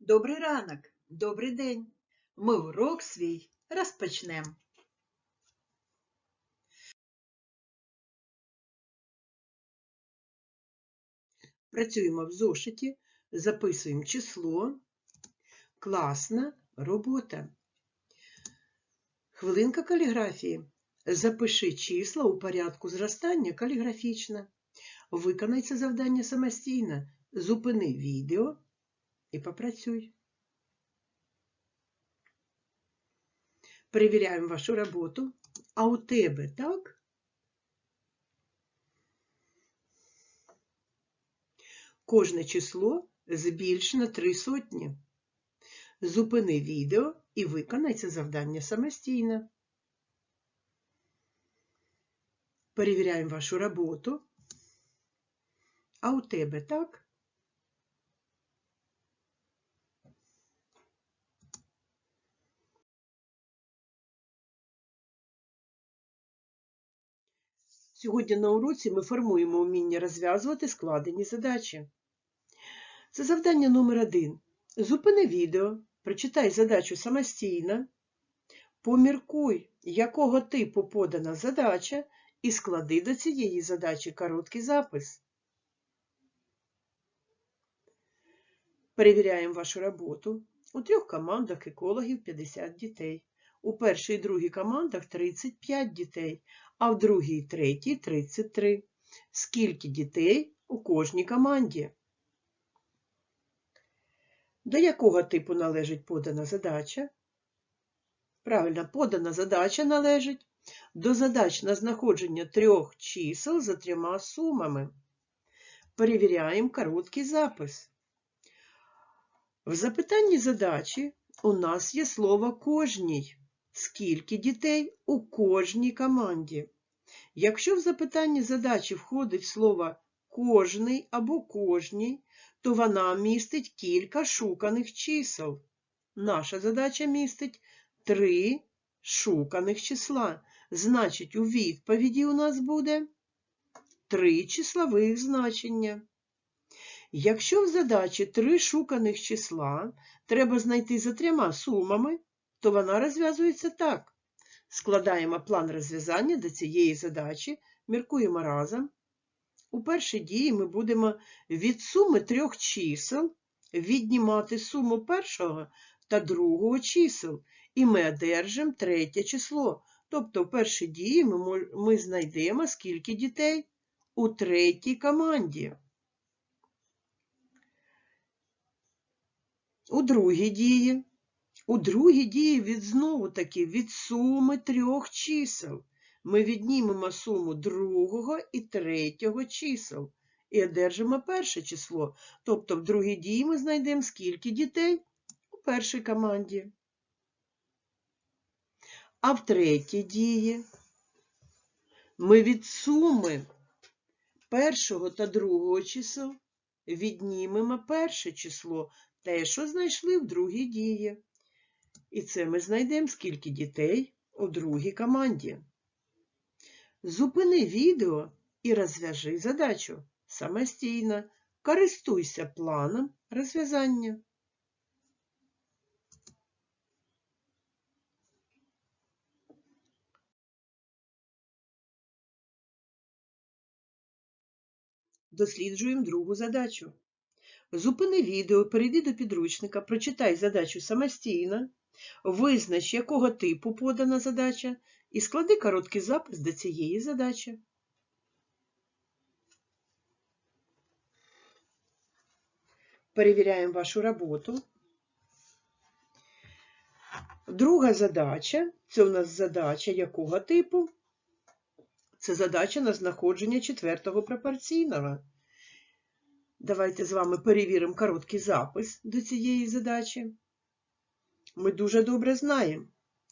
Добрий ранок, добрий день. Ми урок свій розпочнемо. Працюємо в зошиті, записуємо число. Класна робота. Хвилинка каліграфії. Запиши числа у порядку зростання каліграфічно. Виконай це завдання самостійно. Зупини відео і попрацюй. Перевіряємо вашу роботу. А у тебе так? Кожне число збільш на три сотні. Зупини відео і виконай це завдання самостійно. Перевіряємо вашу роботу. А у тебе так? Сьогодні на уроці ми формуємо вміння розв'язувати складені задачі. Це завдання номер один. Зупини відео, прочитай задачу самостійно, поміркуй, якого типу подана задача, і склади до цієї задачі короткий запис. Перевіряємо вашу роботу. У трьох командах екологів 50 дітей. У першій і другій командах 35 дітей, а в другій третій 33. Скільки дітей у кожній команді? До якого типу належить подана задача? Правильно, подана задача належить до задач на знаходження трьох чисел за трьома сумами. Перевіряємо короткий запис. В запитанні задачі у нас є слово кожній. Скільки дітей у кожній команді? Якщо в запитанні задачі входить слово кожний або кожній, то вона містить кілька шуканих чисел. Наша задача містить три шуканих числа. Значить, у відповіді у нас буде три числових значення. Якщо в задачі три шуканих числа треба знайти за трьома сумами, то вона розв'язується так. Складаємо план розв'язання до цієї задачі, міркуємо разом. У першій дії ми будемо від суми трьох чисел віднімати суму першого та другого чисел, і ми одержимо третє число. Тобто в першій дії ми, ми знайдемо скільки дітей у третій команді. У другій дії. У другій дії від знову таки від суми трьох чисел. Ми віднімемо суму другого і третього чисел і одержимо перше число. Тобто в другій дії ми знайдемо скільки дітей у першій команді. А в третій дії ми від суми першого та другого чисел віднімемо перше число, те, що знайшли в другій дії. І це ми знайдемо скільки дітей у другій команді. Зупини відео і розв'яжи задачу самостійно. Користуйся планом розв'язання. Досліджуємо другу задачу. Зупини відео, перейди до підручника, прочитай задачу самостійно, визнач, якого типу подана задача, і склади короткий запис до цієї задачі. Перевіряємо вашу роботу. Друга задача це у нас задача якого типу? Це задача на знаходження четвертого пропорційного. Давайте з вами перевіримо короткий запис до цієї задачі. Ми дуже добре знаємо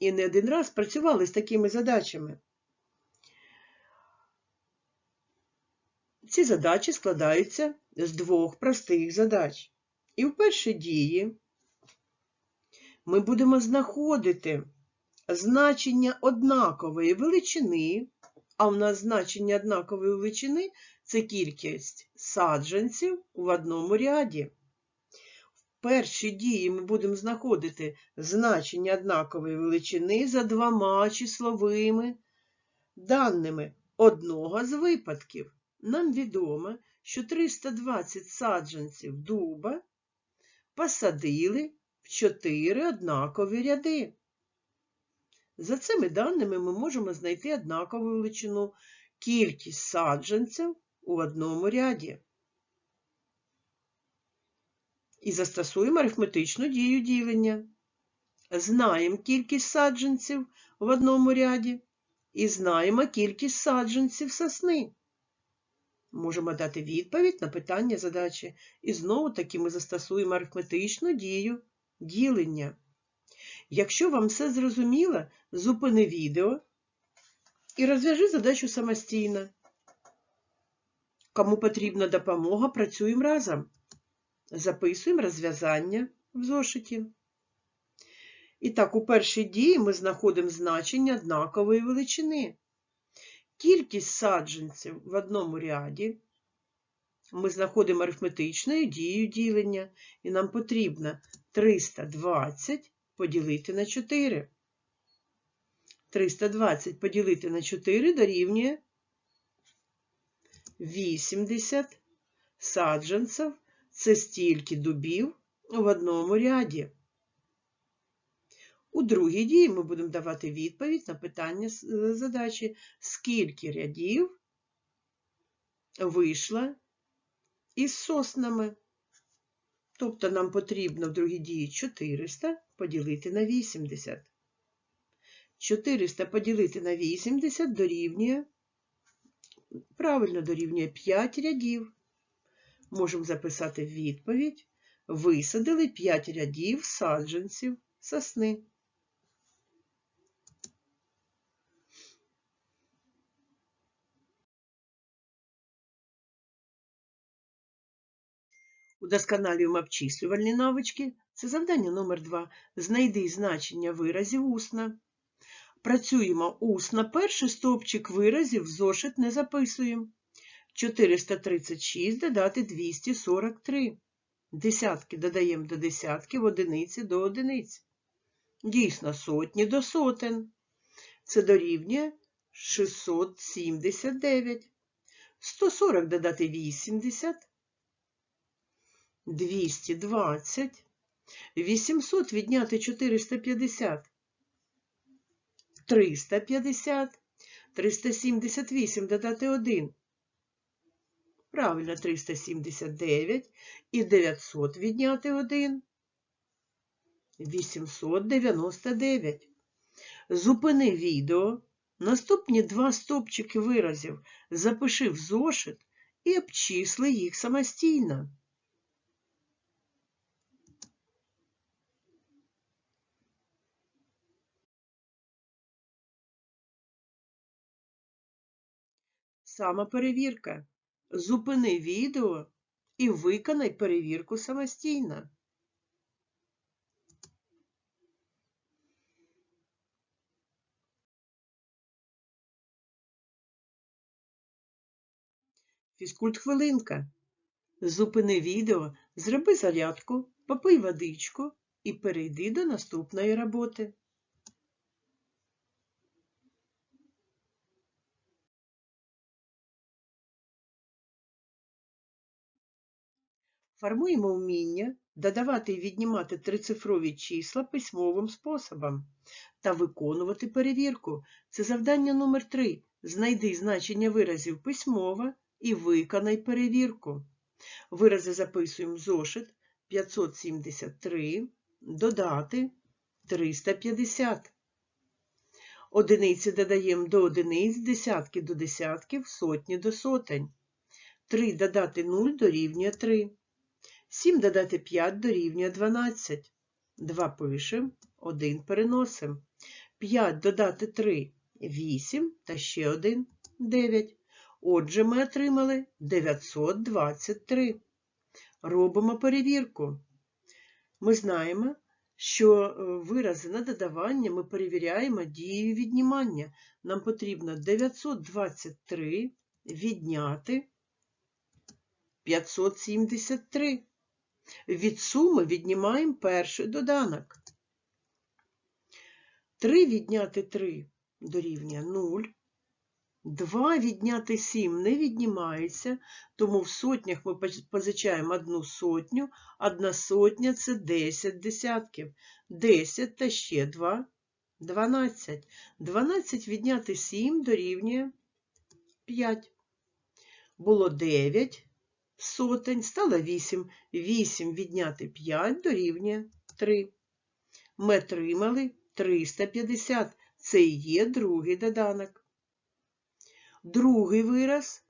і не один раз працювали з такими задачами. Ці задачі складаються з двох простих задач. І в першій дії ми будемо знаходити значення однакової величини, а в нас значення однакової величини це кількість саджанців в одному ряді. Першій дії ми будемо знаходити значення однакової величини за двома числовими даними одного з випадків. Нам відомо, що 320 саджанців дуба посадили в 4 однакові ряди. За цими даними ми можемо знайти однакову величину кількість саджанців у одному ряді. І застосуємо арифметичну дію ділення. Знаємо кількість саджанців в одному ряді і знаємо кількість саджанців сосни. Можемо дати відповідь на питання задачі. І знову таки ми застосуємо арифметичну дію ділення. Якщо вам все зрозуміло, зупини відео і розв'яжи задачу самостійно. Кому потрібна допомога, працюємо разом. Записуємо розв'язання в зошиті. І так, у першій дії ми знаходимо значення однакової величини. Кількість саджанців в одному ряді ми знаходимо арифметичною дією ділення, і нам потрібно 320 поділити на 4. 320 поділити на 4 дорівнює 80 саджанців. Це стільки дубів в одному ряді. У другій дії ми будемо давати відповідь на питання задачі, скільки рядів вийшло із соснами. Тобто нам потрібно в другій дії 400 поділити на 80. 400 поділити на 80 дорівнює, правильно дорівнює 5 рядів. Можемо записати відповідь. Висадили 5 рядів саджанців сосни. Удосконалюємо обчислювальні навички. Це завдання номер 2 Знайди значення виразів усно. Працюємо усно. Перший стовпчик виразів зошит не записуємо. 436 додати 243. Десятки додаємо до десятків, одиниці до одиниць. Дійсно, сотні до сотень. Це дорівнює 679. 140 додати 80. 220. 800 відняти 450. 350. 378 додати 1. Правильно, 379 і 900 відняти 1. 899. Зупини відео. Наступні два стопчики виразів запиши в зошит і обчисли їх самостійно. Самоперевірка. Зупини відео і виконай перевірку самостійно. Фізкульт хвилинка. Зупини відео, зроби зарядку, попий водичку і перейди до наступної роботи. Формуємо вміння додавати і віднімати трицифрові числа письмовим способом та виконувати перевірку. Це завдання номер 3 Знайди значення виразів письмово і виконай перевірку. Вирази записуємо зошит 573, додати 350. Одиниці додаємо до одиниць, десятки до десятків, сотні до сотень. 3 додати 0 дорівнює 3. 7 додати 5 дорівнює 12. 2 пишемо, 1 переносимо. 5 додати 3 8 та ще 1 9. Отже, ми отримали 923. Робимо перевірку. Ми знаємо, що е, вирази на додавання ми перевіряємо дією віднімання. Нам потрібно 923 відняти 573. Від суми віднімаємо перший доданок. 3 відняти 3 дорівнює 0. 2 відняти 7 не віднімається, тому в сотнях ми позичаємо одну сотню. Одна сотня це 10 десятків. 10 та ще 2 – 12. 12 відняти 7 дорівнює 5. Було 9 сотень, стало 8. 8 відняти 5 дорівнює 3. Ми отримали 350. Це і є другий доданок. Другий вираз.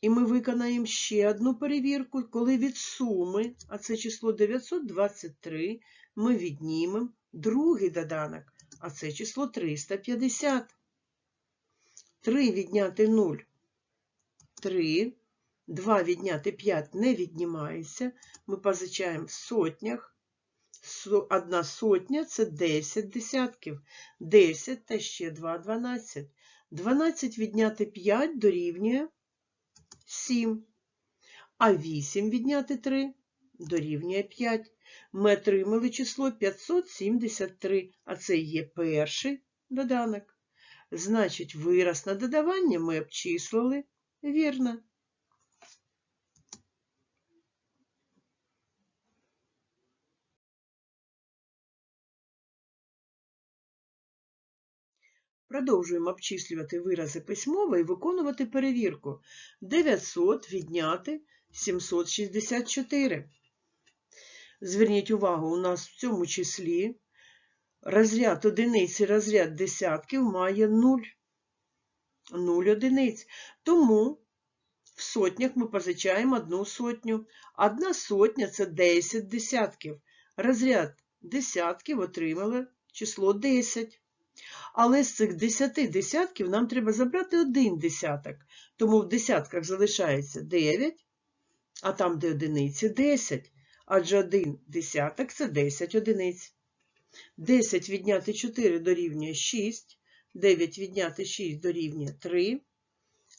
І ми виконаємо ще одну перевірку, коли від суми, а це число 923, ми віднімемо другий доданок, а це число 350. 3 відняти 0 3. 2 відняти 5 не віднімається. Ми позичаємо в сотнях. Одна сотня це 10 десятків. 10 та ще 2 – 12. 12 відняти 5 дорівнює 7. А 8 відняти 3 дорівнює 5. Ми отримали число 573, а це є перший доданок. Значить, вираз на додавання ми обчислили вірно. Продовжуємо обчислювати вирази письмово і виконувати перевірку. 900 відняти 764. Зверніть увагу, у нас в цьому числі розряд одиниць і розряд десятків має 0. 0 одиниць. Тому в сотнях ми позичаємо одну сотню. Одна сотня це 10 десятків. Розряд десятків отримали число 10. Але з цих 10 десятків нам треба забрати один десяток. Тому в десятках залишається 9, а там, де одиниці, 10. Адже один десяток це 10 одиниць. 10 відняти 4 дорівнює 6, 9 відняти 6 дорівнює 3,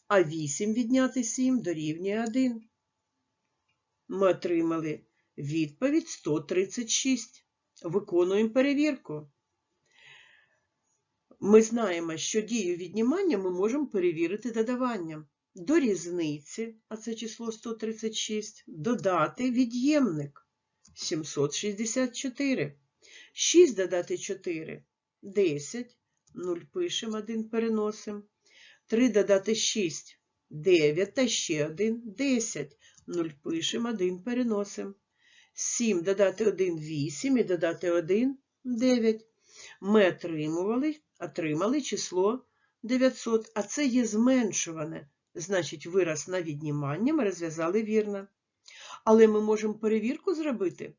а 8 відняти 7 дорівнює 1. Ми отримали відповідь 136. Виконуємо перевірку. Ми знаємо, що дію віднімання ми можемо перевірити додаванням. До різниці, а це число 136, додати від'ємник 764. 6 додати 4 10. 0 пишемо, 1 переносимо. 3 додати 6 9 та ще 1 10. 0 пишемо, 1 переносимо. 7 додати 1 8 і додати 1 9. Ми отримували, отримали число 900, а це є зменшуване. Значить, вираз на віднімання ми розв'язали вірно. Але ми можемо перевірку зробити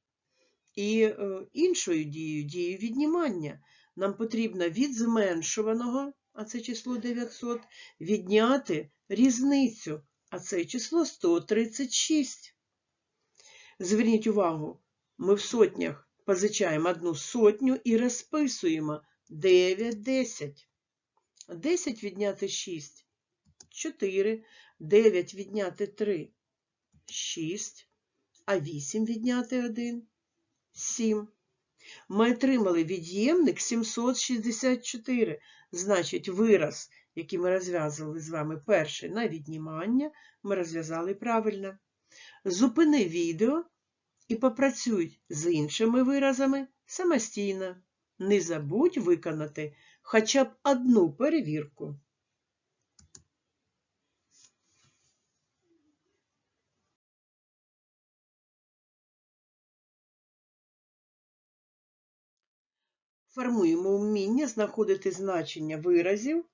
і е, іншою дією, дією віднімання. Нам потрібно від зменшуваного, а це число 900, відняти різницю, а це число 136. Зверніть увагу, ми в сотнях позичаємо одну сотню і розписуємо 9, 10. 10 відняти 6 4, 9 відняти 3 6, а 8 відняти 1 7. Ми отримали від'ємник 764. Значить, вираз, який ми розв'язували з вами перший на віднімання, ми розв'язали правильно. Зупини відео і попрацюй з іншими виразами самостійно. Не забудь виконати хоча б одну перевірку. Формуємо вміння знаходити значення виразів,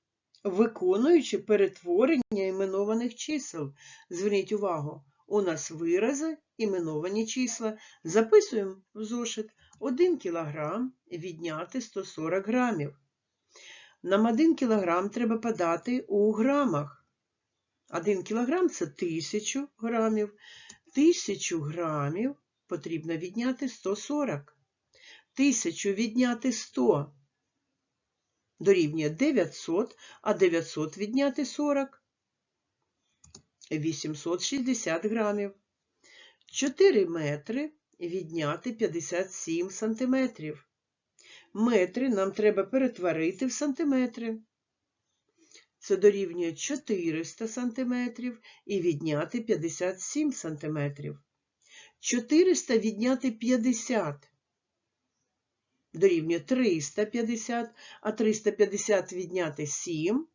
виконуючи перетворення іменованих чисел. Зверніть увагу, у нас вирази, іменовані числа. Записуємо в зошит 1 кг відняти 140 грамів. Нам 1 кг треба подати у грамах. 1 кг це 1000 грамів. 1000 грамів потрібно відняти 140. 1000 відняти 100 дорівнює 900, а 900 відняти 40 860 грамів. 4 метри відняти 57 сантиметрів. Метри нам треба перетворити в сантиметри. Це дорівнює 400 сантиметрів і відняти 57 сантиметрів. 400 відняти 50 дорівнює 350, а 350 відняти 7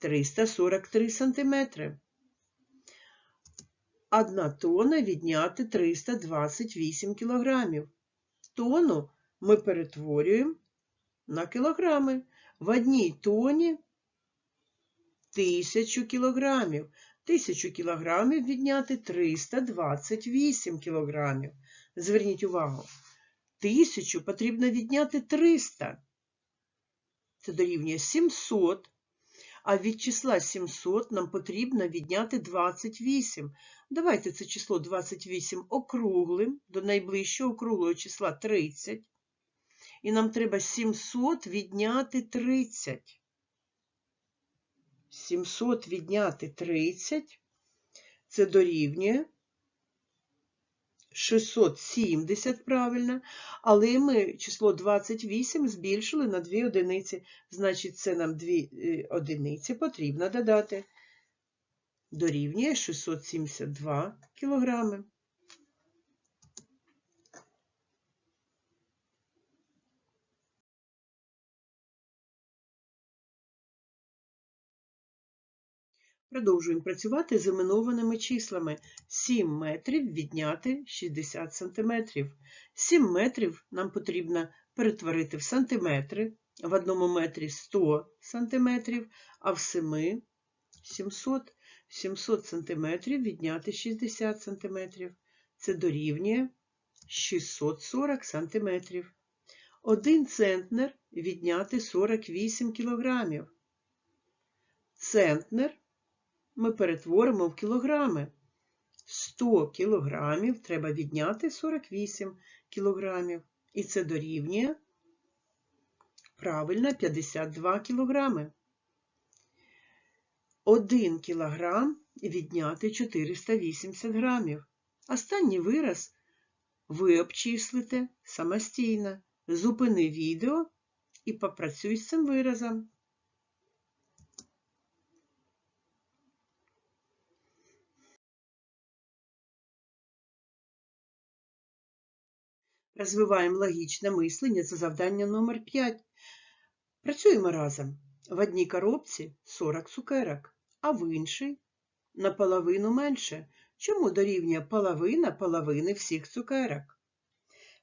343 сантиметри. Одна тонна відняти 328 кілограмів. Тону ми перетворюємо на кілограми. В одній тоні 1000 кілограмів. 1000 кілограмів відняти 328 кілограмів. Зверніть увагу, 1000 потрібно відняти 300. Це дорівнює 700. А від числа 700 нам потрібно відняти 28. Давайте це число 28 округлим до найближчого округлого числа 30. І нам треба 700 відняти 30. 700 відняти 30. Це дорівнює 670, правильно, але ми число 28 збільшили на 2 одиниці, значить, це нам 2 одиниці потрібно додати. Дорівнює 672 кілограми. Продовжуємо працювати з іменованими числами. 7 метрів відняти 60 сантиметрів. 7 метрів нам потрібно перетворити в сантиметри. В одному метрі 100 сантиметрів, а в 7 700. 700 сантиметрів відняти 60 сантиметрів. Це дорівнює 640 сантиметрів. 1 центнер відняти 48 кілограмів. Центнер ми перетворимо в кілограми. 100 кілограмів треба відняти 48 кілограмів. І це дорівнює правильно 52 кілограми. 1 кілограм відняти 480 грамів. Останній вираз ви обчислите самостійно. Зупини відео і попрацюй з цим виразом. Розвиваємо логічне мислення. Це завдання номер 5. Працюємо разом. В одній коробці 40 цукерок, а в іншій наполовину менше. Чому дорівнює половина половини всіх цукерок?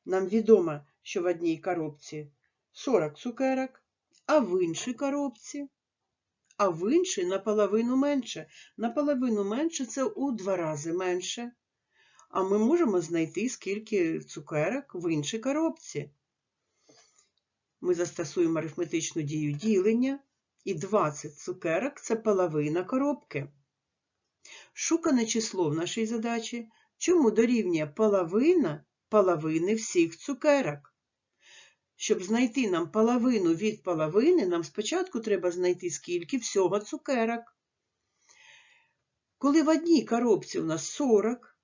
Нам відомо, що в одній коробці 40 цукерок, а в іншій коробці, а в іншій наполовину менше. Наполовину менше це у два рази менше. А ми можемо знайти, скільки цукерок в іншій коробці. Ми застосуємо арифметичну дію ділення, і 20 цукерок це половина коробки. Шукане число в нашій задачі, чому дорівнює половина половини всіх цукерок. Щоб знайти нам половину від половини, нам спочатку треба знайти, скільки всього цукерок. Коли в одній коробці у нас 40,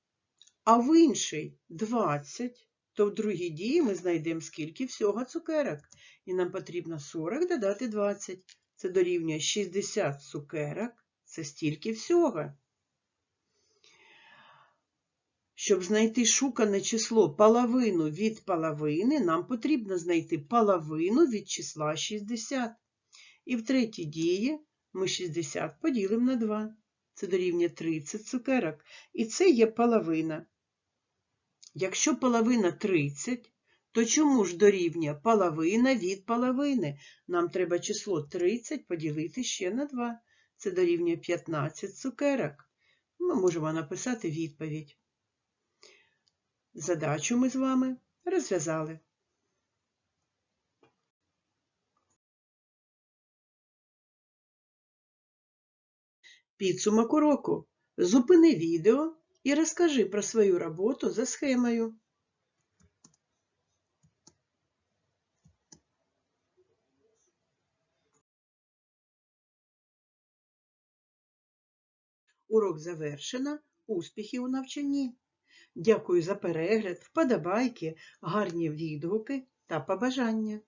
а в іншій 20, то в другій дії ми знайдемо, скільки всього цукерок. І нам потрібно 40 додати 20. Це дорівнює 60 цукерок, це стільки всього. Щоб знайти шукане число половину від половини, нам потрібно знайти половину від числа 60. І в третій дії ми 60 поділимо на 2. Це дорівнює 30 цукерок. І це є половина. Якщо половина 30, то чому ж дорівнює половина від половини? Нам треба число 30 поділити ще на 2. Це дорівнює 15 цукерок. Ми можемо написати відповідь. Задачу ми з вами розв'язали. Підсумок уроку. Зупини відео і розкажи про свою роботу за схемою. Урок завершено. успіхів у навчанні. Дякую за перегляд, вподобайки, гарні відгуки та побажання.